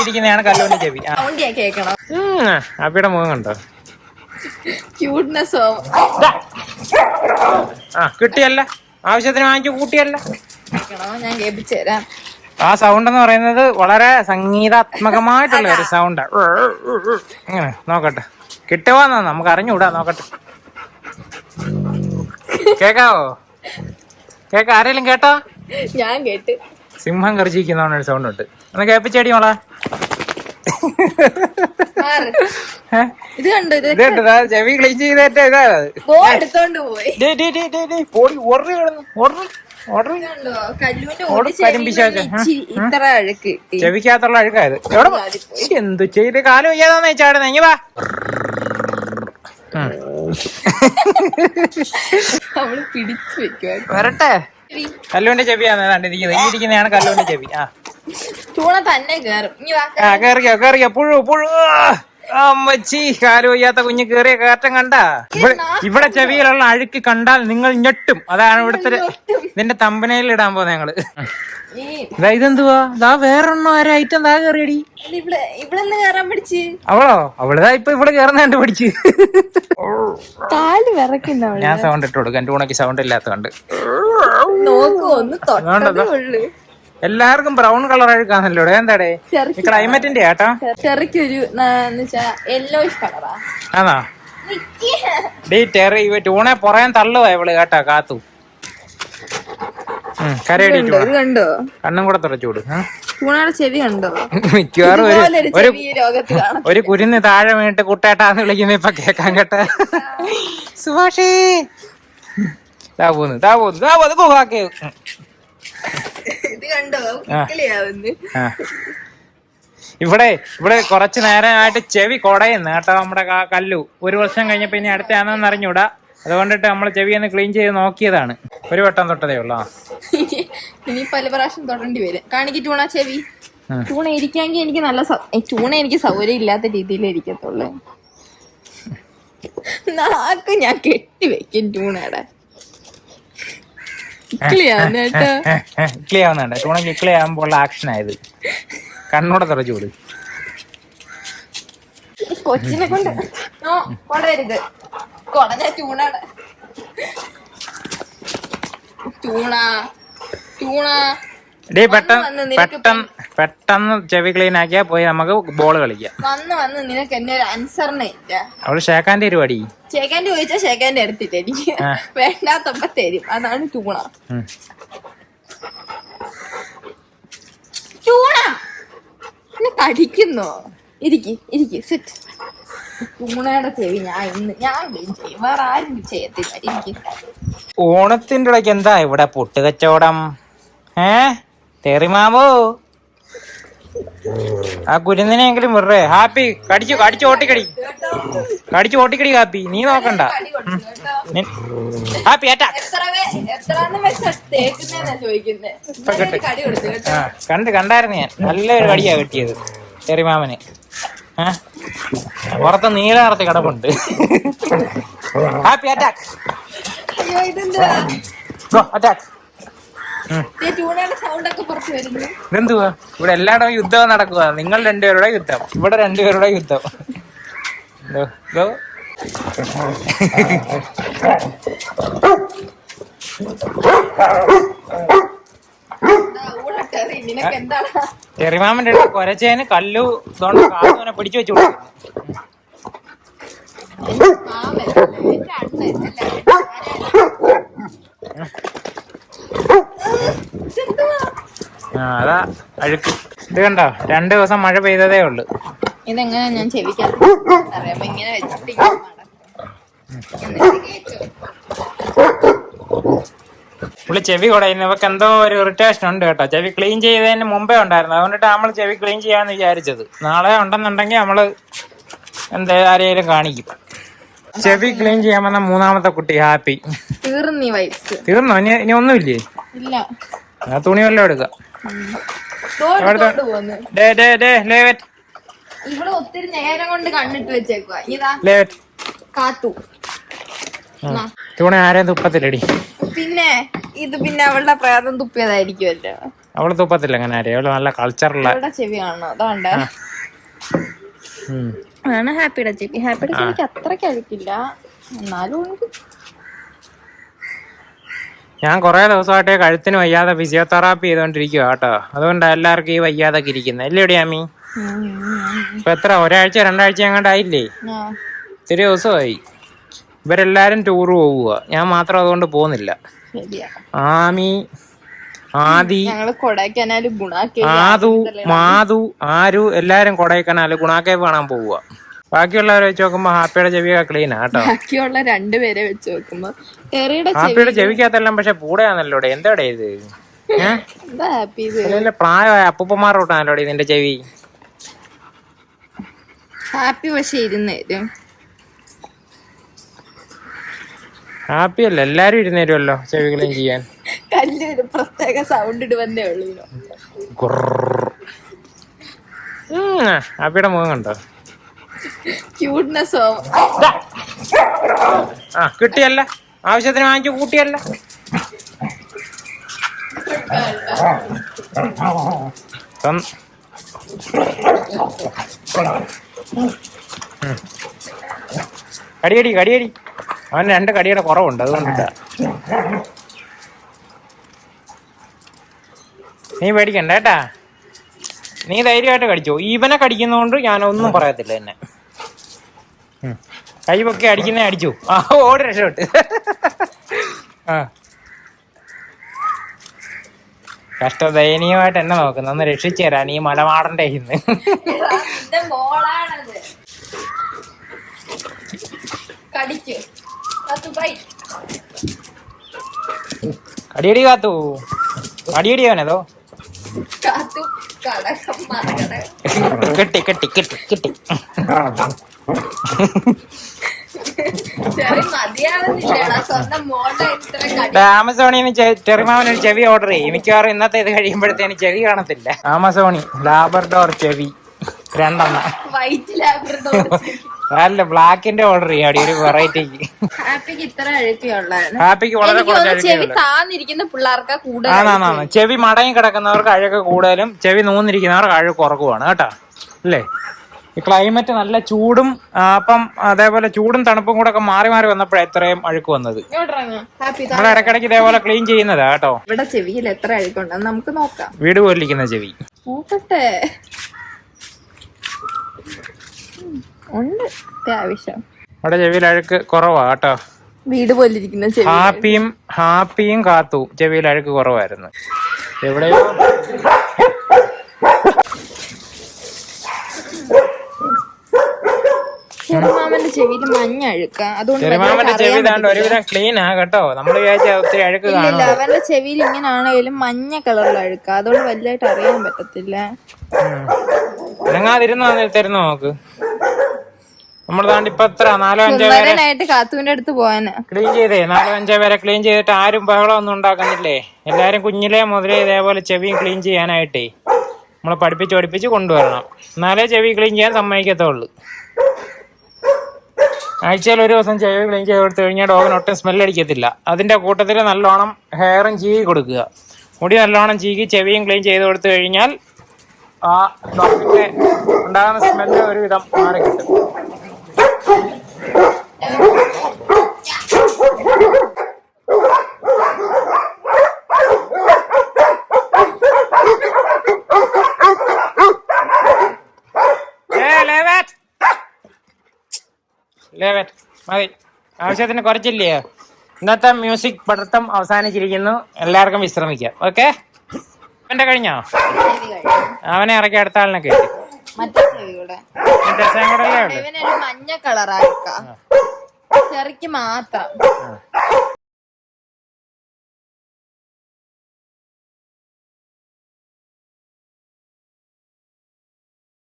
ഇരിക്കുന്നതാണ് ചെവി. കേക്കണം അപ്പിയുടെ മുഖം കണ്ടോ? ക്യൂട്ട്നെസ് ആ കിട്ടിയല്ല. ആവശ്യത്തിന് വാങ്ങിച്ചു കൂട്ടിയല്ല. ഞാൻ കേൾപ്പിച്ചു തരാം. ആ സൗണ്ട് എന്ന് പറയുന്നത് വളരെ സംഗീതാത്മകമായിട്ടുള്ള ഒരു സൗണ്ട് ഇങ്ങനെ നോക്കട്ടെ. കിട്ടുവാന്ന നമുക്ക് അറിഞ്ഞുകൂടാ നോക്കട്ടെ. കേക്കാവോ? കേക്ക ആരെങ്കിലും കേട്ടോ? ഞാൻ കേട്ട്. സിംഹം കറിച്ചിരിക്കുന്ന ഒരു സൗണ്ട് ഉണ്ട്. ഒന്ന് കേപ്പിച്ചേടി മോളെ. ചെവി ക്ലീൻ ചെയ്തേറ്റ ഇതാ പോടി, കിടന്നു. ചെവിക്കകത്തുള്ള അഴുക്കായത് എവിടെ എന്ത് ചെയ്ത് കാലം വയ്യാതാന്ന് വെച്ചാടുന്ന വാ. ഉം. പിടിച്ചു വെക്കുവാ വരട്ടെ. കല്ലുവിന്റെ ചെവിയാണ് ഏതാണ്ട് ഇരിക്കുന്നത് ഈ ഇരിക്കുന്നതാണ് കല്ലുവിന്റെ ചെവി. ആ. ചൂണ തന്നെ കേറും. ഇനി വാ ആ കേറിയോ കേറിയോ പുഴു പുഴു. ആ, അമ്മച്ചി കാലുവയ്യാത്ത കുഞ്ഞ് കേറിയ കയറ്റം കണ്ട? ഇവിടെ ചെവിയിലുള്ള അഴുക്ക് കണ്ടാൽ നിങ്ങൾ ഞെട്ടും. അതാണ് ഇവിടുത്തെ നിന്റെ ഇതിന്റെ തമ്പനയിൽ ഇടാൻ പോകുന്നത് ഞങ്ങൾ. ഇതെന്തുവാ? ദാ വേറൊന്നും ഒരു ഐറ്റം? ദാ പിടിച്ച്? അവളോ? അവളിതാ ഇപ്പൊ ഇവിടെ കേറുന്ന കണ്ട് വിറക്കുന്ന ഞാൻ സൗണ്ട് ഇട്ട് കൊടുക്കും. എന്റെ ഉണക്ക് സൗണ്ട് ഇല്ലാത്തോണ്ട് നോക്കൂ ഒന്ന് എല്ലാവർക്കും ബ്രൗൺ കളർ അഴുക്കാണല്ലോ എന്താടേ? ഈ ക്ലൈമറ്റിന്റെ ആട്ടോ. ചെറിക്കൊരു യെല്ലോയിഷ് കളറാ. ആണോ? ഡീ ടെറി ഇവ ടൂണെ പുറയാൻ തള്ളുവാ ഇവൾ കേട്ടോ കാത്തു. കരയടി കണ്ടോ? കണ്ണും കൂടെ തുടച്ചുകൂട് ചൂണയുടെ ചെവി കണ്ടോ? മിക്കവാറും ഒരു ഒരു കുരുന്ന് താഴെ വീണിട്ട് കുട്ടേട്ടാന്ന് വിളിക്കുന്ന ഇപ്പൊ കേക്കാൻ കേട്ട. സുഭാഷേ. താ പോന്ന് താ പോന്ന് താ പോന്ന് ഗുഹാക്ക് ഇത് കണ്ടോ? കിളിയാവുന്നു. ഇവിടെ ഇവിടെ കുറച്ച് നേരമായിട്ട് ചെവി കൊടയുന്നു കേട്ടോ നമ്മുടെ കല്ലു. ഒരു വർഷം കഴിഞ്ഞപ്പോ ഇനി അടുത്ത ആണെന്ന് അറിഞ്ഞൂടാ. അതുകൊണ്ടിട്ട് നമ്മൾ ചെവി ഒന്ന് ക്ലീൻ ചെയ്ത് നോക്കിയതാണ്. ഒരു വട്ടം തൊട്ടതേ ഉള്ളോ ഇനി പല പ്രാവശ്യം തൊടേണ്ടി വരും. കാണിക്ക് ടൂണ ചെവി? ചൂണ ടൂണ ഇരിക്കാമെങ്കിൽ എനിക്ക് നല്ല ചൂണ ടൂണ എനിക്ക് സൗകര്യം ഇല്ലാത്ത രീതിയിൽ ഇരിക്കത്തുള്ളു. നാക്ക് ഞാൻ കെട്ടി വെക്കും ടൂണയുടെ ഇക്ലി ആവുന്നുണ്ട് ടൂണക്ക് ഇക്ലി ആകുമ്പോൾ ആക്ഷൻ ആയത് കണ്ണൂടെ തുറച്ചുകൂട് കൊച്ചിനെ കൊണ്ട്. കൊടരുത് കൊടഞ്ഞ ടൂണാണ് ടൂണ ടൂണ പെട്ടെന്ന് പെട്ടെന്ന് പെട്ടെന്ന് ചെവി ക്ലീൻ ആക്കിയാ പോയി നമുക്ക് ബോൾ കളിക്കാം. വന്ന് വന്ന് നിനക്ക് എന്നെ ഒരു ആൻസറിനെ ഇല്ല. അവൾ ഷേക്കാന്റെ പരിപാടി ചേക്കാന്റെ ചോദിച്ചാൽ എടുത്തിട്ട് എനിക്ക്. ആ. വേണ്ടാത്തപ്പ തരും. അതാണ് ചൂണ. ഉം. ടൂണ എന്നെ കടിക്കുന്നോ ഇരിക്കി ഇരിക്കി സെറ്റ് ചൂണയുടെ ചെവി ഞാൻ ഇന്ന് ഞാൻ ക്ലീൻ ചെയ്യും. വേറെ ആരും ചെയ്യത്തില്ല. ഇരിക്കി. ഓണത്തിന്റെ ഇടയ്ക്ക് എന്താ ഇവിടെ പൊട്ടുകച്ചവടം? ഏ? തെറിമാവോ? ആ കുരുന്നിനെങ്കിലും വിടറേ ഹാപ്പി കടിച്ചു കടിച്ചു ഓട്ടിക്കടി. കടിച്ചു ഓട്ടിക്കടി ഹാപ്പി. നീ നോക്കണ്ട. ഹാപ്പി ഏറ്റാ കണ്ട് കണ്ടായിരുന്നു ഞാൻ. നല്ലൊരു കടിയാ കിട്ടിയത് ചെറിമാമന് പുറത്ത് നീല നിറച്ച് കിടപ്പുണ്ട്. ഹാപ്പി അറ്റാക്ക് അറ്റാക്ക് ഇതെന്തുവാ? ഇവിടെ എല്ലായിടവും യുദ്ധം നടക്കുക. നിങ്ങൾ രണ്ടുപേരുടെ യുദ്ധം. ഇവിടെ രണ്ടുപേരുടെ യുദ്ധം. ചെറിമാമന്റെ അടുത്ത് കൊരച്ചേന് കല്ലു തോണ്ട കാത്തുനെ പിടിച്ചു വെച്ചു കൊടുക്കും. മാമൻ എന്റെ അണ്ണൻ അല്ല ഇതെന്തുവാ ആ അതാ അഴുക്ക്. ഇത് കണ്ടോ? രണ്ട് ദിവസം മഴ പെയ്തതേ ഉള്ളു. ഇതെങ്ങനെ ഞാൻ ചെവിക്കാൻ ഇങ്ങനെ വെച്ചിട്ട് ഇങ്ങനെ മടക്കും. എന്നിട്ട് പുള്ളി ചെവി കുടയുന്നവർക്ക് എന്തോ ഒരു ഇറിറ്റേഷൻ ഉണ്ട് കേട്ടോ. ചെവി ക്ലീൻ ചെയ്തതിന് മുമ്പേ ഉണ്ടായിരുന്നു. അതുകൊണ്ടിട്ട് നമ്മൾ ചെവി ക്ലീൻ ചെയ്യാന്ന് വിചാരിച്ചത്. നാളെ ഉണ്ടെന്നുണ്ടെങ്കിൽ നമ്മൾ എന്താ ആരെയും കാണിക്കും. ചെവി ക്ലീൻ ചെയ്യാൻ വന്ന മൂന്നാമത്തെ കുട്ടി ഹാപ്പി. തീർന്നു ഇനി ഇനി ഒന്നുമില്ലേ? ഇല്ല. തുണി വല്ലതും എടുക്കാം. ഡേ ഡേ ഡേ ലേവറ്റ് ഇവിടെ ഒത്തിരി നേരം കൊണ്ട് കണ്ടിട്ട് വെച്ചേക്കുവാ. ഇതാ ലേവറ്റ് കാത്തു. ആ. തുണി ആരെയും തുപ്പത്തില്ലടി. പിന്നെ ഇത് പിന്നെ അവളുടെ പ്രേതം തുപ്പിയതായിരിക്കുമല്ലോ അവൾ തുപ്പത്തില്ല അങ്ങനെ ആരെയും. അവൾ നല്ല കൾച്ചറുള്ള ചെവി കാണണം? അതുകൊണ്ട് ആണ് ഹാപ്പിയുടെ ചെവി. ഹാപ്പിയുടെ ചെവിക്ക് അത്ര കഴിക്കില്ല എന്നാലും ഉണ്ട്. ഞാൻ കുറെ ദിവസമായിട്ടേ കഴുത്തിന് വയ്യാതെ ഫിസിയോതെറാപ്പി ചെയ്തോണ്ടിരിക്കുക കേട്ടോ. അതുകൊണ്ടാണ് എല്ലാവർക്കും ഈ വയ്യാതൊക്കെ ഇരിക്കുന്നത് അല്ലേ അമ്മി. ഇപ്പൊ എത്ര? ഒരാഴ്ച രണ്ടാഴ്ച എങ്ങാണ്ടായില്ലേ ഇത്തിരി ദിവസമായി. ഇവരെല്ലാരും ടൂർ പോവുക ഞാൻ മാത്രം അതുകൊണ്ട് പോകുന്നില്ല. ആമി ആദി ആദു മാധു ആരു എല്ലാരും കൊടൈക്കനാല് ഗുണാക്കേവ് കാണാൻ പോവുക ബാക്കിയുള്ളവരെ വെച്ച് നോക്കുമ്പോ ഹാപ്പിയുടെ ചെവിയൊക്കെ ക്ലീൻ ആട്ടോ ബാക്കിയുള്ള രണ്ടുപേരെ വെച്ച് നോക്കുമ്പോ ടെറിയുടെ ചെവി ഹാപ്പിയുടെ ചെവിക്കകത്തെല്ലാം പക്ഷെ പൂടയാണല്ലോ എന്താടേ ഇത്? പ്രായമായ അപ്പൂപ്പന്മാർ തൊട്ടാണല്ലോ നിന്റെ ചെവി? ഹാപ്പി പക്ഷെ ഇരുന്നേരും ഹാപ്പി അല്ല എല്ലാരും ഇരുന്നേരുമല്ലോ ചെവി ക്ലീൻ ചെയ്യാൻ. കല്ല് ഒരു പ്രത്യേക സൗണ്ട് ഇടുവന്നേ ഉള്ളൂ. ഹാപ്പിയുടെ മുഖം കണ്ടോ? ക്യൂട്ട്നെസ് ആ കിട്ടിയല്ല. ആവശ്യത്തിന് വാങ്ങിച്ചു കൂട്ടിയല്ല. കടിയടി കടിയടി. അവൻ രണ്ട് കടിയുടെ കുറവുണ്ട് അതുകൊണ്ടിട്ടാ നീ പേടിക്കണ്ട കേട്ടാ. നീ ധൈര്യമായിട്ട് കടിച്ചോ. ഇവനെ കടിക്കുന്നതുകൊണ്ട് ഞാനൊന്നും പറയത്തില്ല എന്നെ. കൈ പൊക്കി അടിക്കുന്നേ അടിച്ചു. ആ ഓടി രക്ഷപ്പെട്ട്. ആ. കഷ്ട ദയനീയമായിട്ട് എന്നെ നോക്കുന്നു. ഒന്ന് രക്ഷിച്ചു തരാൻ ഈ മലമാടന്റെ ഇന്ന് കടിയടി കാത്തു. അടിയടി അവനതോ? കാത്തു കെട്ടി കെട്ടി കെട്ടി കെട്ടി. ചെറിമാവൻ ഒരു ചെവി ഓർഡർ ചെയ്യും. മിക്കവാറും ഇന്നത്തെ ഇത് കഴിയുമ്പോഴത്തേന് ചെവി കാണത്തില്ല. ആമസോണി ലാബർഡോർ ചെവി. രണ്ടെണ്ണം. വൈറ്റ് ലാബ്രഡോർ അല്ല ബ്ലാക്കിന്റെ ഓർഡർ ചെയ്യാം. അടി ഒരു വെറൈറ്റിക്ക് ഹാപ്പിക്ക് ഇത്ര അഴുക്കിയുള്ളതാണ് ഹാപ്പിക്ക് വളരെ എനിക്ക് കുറച്ച് തോന്നുന്നു ചെവി അഴുക്കുള്ളൂ താന്നിരിക്കുന്ന പിള്ളേർക്ക് കൂടുതൽ ആണാണ് ചെവി മടങ്ങി കിടക്കുന്നവർക്ക് അഴുക്ക് കൂടുതലും ചെവി നൂന്നിരിക്കുന്നവർക്ക് അഴുക്ക് കുറക്കുവാണ് കേട്ടാ? അല്ലേ? ഈ ക്ലൈമറ്റ് നല്ല ചൂടും ആ, അപ്പം അതേപോലെ ചൂടും തണുപ്പും കൂടെ ഒക്കെ മാറി മാറി വന്നപ്പോഴാണ് ഇത്രയും അഴുക്ക് വന്നത്. ഹാപ്പി താ. നമ്മൾ ഇടയ്ക്കിടയ്ക്ക് ഇതേപോലെ ക്ലീൻ ചെയ്യുന്നതാ കേട്ടോ? ഇവിടെ ചെവിയിൽ എത്ര അഴുക്കുണ്ടെന്ന് നമുക്ക് നോക്കാം. വീട് പോലിരിക്കുന്ന ചെവി. നോക്കട്ടെ ഉം, ഉണ്ട്. അത്യാവശ്യം. അവിടെ ചെവിയിൽ അഴുക്ക് കുറവാ കേട്ടോ. വീട് പോലിരിക്കുന്ന ചെവി ഹാപ്പിയും ഹാപ്പിയും കാത്തു. ചെവിയിൽ അഴുക്ക് കുറവായിരുന്നു. എവിടെയോ ചെറുമാമന്റെ ചെവിയിൽ മഞ്ഞ അഴുക്ക. അതുകൊണ്ട് ചെറുമാമന്റെ ചെവി ഒരുവിധം ക്ലീൻ ആ കേട്ടോ. നമ്മൾ വിചാരിച്ച ഒത്തിരി അഴുക്ക് കാണും അവന്റെ ചെവിയിൽ ഇങ്ങനെ ആണെങ്കിലും മഞ്ഞ കളറിൽ അഴുക്ക. അതുകൊണ്ട് വലുതായിട്ട് അറിയാൻ പറ്റത്തില്ല ഇറങ്ങാതിരുന്നോ തരുന്നു നോക്ക് നമ്മൾ താണ്ട് ഇപ്പൊ എത്ര? നാലോ അഞ്ചോ പേരെ കാത്തുവിന്റെ അടുത്ത് പോവാനാ. ക്ലീൻ ചെയ്തേ നാലോ അഞ്ചോ പേരെ ക്ലീൻ ചെയ്തിട്ട് ആരും ബഹളം ഒന്നും ഉണ്ടാക്കുന്നില്ലേ? എല്ലാരും കുഞ്ഞിലേ മുതലേ ഇതേപോലെ ചെവിയും ക്ലീൻ ചെയ്യാനായിട്ടേ നമ്മളെ പഠിപ്പിച്ച് പഠിപ്പിച്ച് കൊണ്ടുവരണം. എന്നാലേ ചെവി ക്ലീൻ ചെയ്യാൻ സമ്മതിക്കത്തുള്ളൂ. ആഴ്ചയിൽ ഒരു ദിവസം ചെവി ക്ലീൻ ചെയ്ത് കൊടുത്തു കഴിഞ്ഞാൽ ഡോഗിന് ഒട്ടും സ്മെൽ അടിക്കത്തില്ല. അതിന്റെ കൂട്ടത്തിൽ നല്ലോണം ഹെയറും ചീകി കൊടുക്കുക. മുടി നല്ലോണം ചീകി ചെവിയും ക്ലീൻ ചെയ്ത് കൊടുത്തു കഴിഞ്ഞാൽ ആ ഡോഗിന്റെ ഉണ്ടാകുന്ന സ്മെല്ല് ഒരുവിധം മാറി കിട്ടും മതി. ആവശ്യത്തിന് കുറച്ചില്ലേ? ഇന്നത്തെ മ്യൂസിക് പഠിത്തം അവസാനിച്ചിരിക്കുന്നു. എല്ലാവർക്കും വിശ്രമിക്കാം. ഓക്കെ? എന്റെ കഴിഞ്ഞോ? അവനെ ഇറക്കി അടുത്ത ആളിനെ കയറ്റി. മറ്റേ ചെവി കൂടെ ഡ്രസ്സും കൂടെ അല്ലേ ഉള്ളു. ഇവനൊരു മഞ്ഞ കളറായിക്ക ചെറിക്ക് മാത്രം.